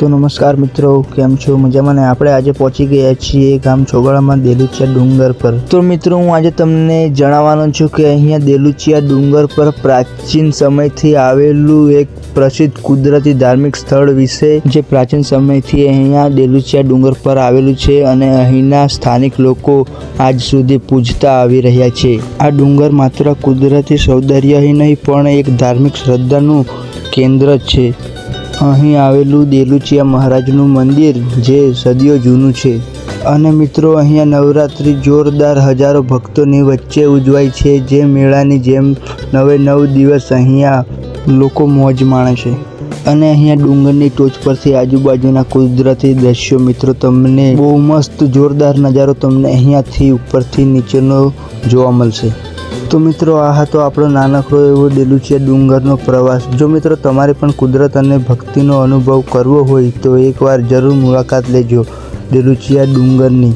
તો નમસ્કાર મિત્રો, કેમ છો? મજામાં ને? આપણે આજે પહોંચી ગયા છીએ ગામ છોગડામાં દેલુચિયા ડુંગર પર. તો મિત્રો, હું આજે તમને જણાવવાનો છું કે અહીંયા દેલુચિયા ડુંગર પર પ્રાચીન સમયથી આવેલું એક પ્રસિદ્ધ કુદરતી ધાર્મિક સ્થળ વિશે જે પ્રાચીન સમયથી અહીંયા દેલુચિયા ડુંગર પર આવેલું છે અને અહીંના સ્થાનિક લોકો આજ સુધી પૂજતા આવી રહ્યા છે. આ ડુંગર માત્ર કુદરતી સૌંદર્ય નહીં, પણ એક ધાર્મિક શ્રદ્ધાનું કેન્દ્ર છે. અહીં આવેલું દેલુચિયા મહારાજનું મંદિર, જે સદીઓ જૂનું છે. અને મિત્રો, અહીંયા નવરાત્રિ જોરદાર હજારો ભક્તોની વચ્ચે ઉજવાય છે, જે મેળાની જેમ નવે નવ દિવસ અહીંયા લોકો મોજ માણે છે. અને અહીંયા ડુંગરની ટોચ પરથી આજુબાજુના કુદરતી દ્રશ્યો, મિત્રો, તમને બહુ મસ્ત જોરદાર નજારો તમને અહીંયાથી ઉપરથી નીચેનો જોવા મળશે. તો મિત્રો, આ હતો આપણો નાનકડો એવો ડેલુચિયા ડુંગરનો પ્રવાસ. જો મિત્રો, તમારે પણ કુદરત અને ભક્તિનો અનુભવ કરવો હોય, તો એકવાર જરૂર મુલાકાત લેજો ડેલુચિયા ડુંગરની.